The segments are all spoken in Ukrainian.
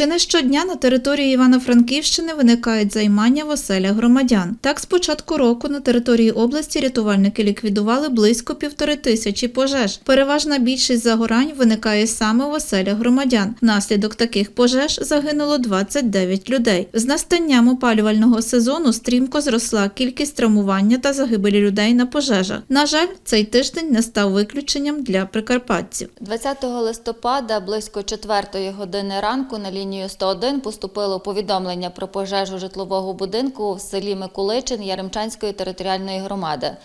Чи не щодня на території Івано-Франківщини виникають займання в оселях громадян? Так, з початку року на території області рятувальники ліквідували близько півтори тисячі пожеж. Переважна більшість загорань виникає саме в оселях громадян. Внаслідок таких пожеж загинуло 29 людей. З настанням опалювального сезону стрімко зросла кількість травмування та загибелі людей на пожежах. На жаль, цей тиждень не став виключенням для прикарпатців. 20 листопада близько 4 години ранку на лінію 101 поступило повідомлення про пожежу житлового будинку в селі Миколичин Яремчанської територіальної громади.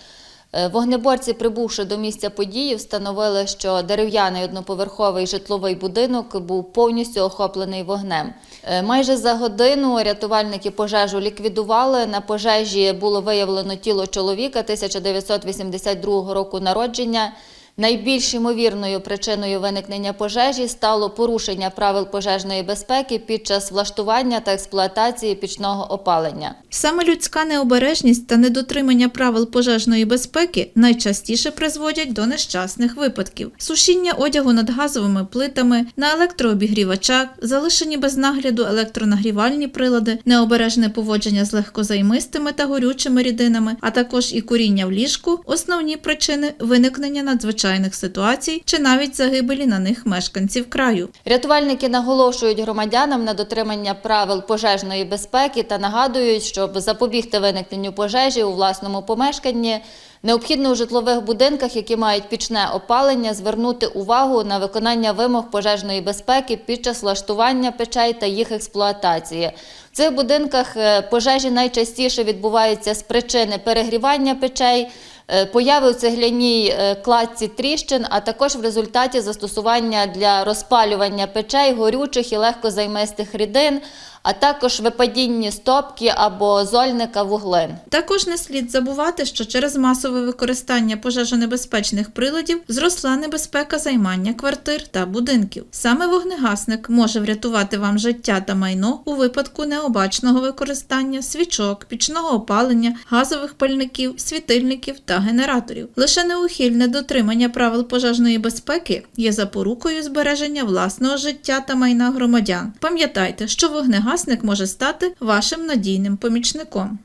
Е, Вогнеборці, прибувши до місця події, встановили, що дерев'яний одноповерховий житловий будинок був повністю охоплений вогнем. Е, Майже за годину рятувальники пожежу ліквідували. На пожежі було виявлено тіло чоловіка 1982 року народження. Найбільш ймовірною причиною виникнення пожежі стало порушення правил пожежної безпеки під час влаштування та експлуатації пічного опалення. Саме людська необережність та недотримання правил пожежної безпеки найчастіше призводять до нещасних випадків: сушіння одягу над газовими плитами, на електрообігрівачах, залишені без нагляду електронагрівальні прилади, необережне поводження з легкозаймистими та горючими рідинами, а також і куріння в ліжку основні причини виникнення надзвичайних ситуацій чи навіть загибелі на них мешканців краю. Рятувальники наголошують громадянам на дотримання правил пожежної безпеки та нагадують, щоб запобігти виникненню пожежі у власному помешканні, необхідно у житлових будинках, які мають пічне опалення, звернути увагу на виконання вимог пожежної безпеки під час влаштування печей та їх експлуатації. В цих будинках е, пожежі найчастіше відбуваються з причини перегрівання печей. Е, Появи у цегляній е, кладці тріщин, а також в результаті застосування для розпалювання печей горючих і легкозаймистих рідин, а також випадіння стопки або зольника вуглин. Також не слід забувати, що через масове використання пожежонебезпечних приладів зросла небезпека займання квартир та будинків. Саме вогнегасник може врятувати вам життя та майно у випадку необачного використання свічок, пічного опалення, газових пальників, світильників та генераторів. Лише неухильне дотримання правил пожежної безпеки є запорукою збереження власного життя та майна громадян. Пам'ятайте, що вогнегасник може стати вашим надійним помічником.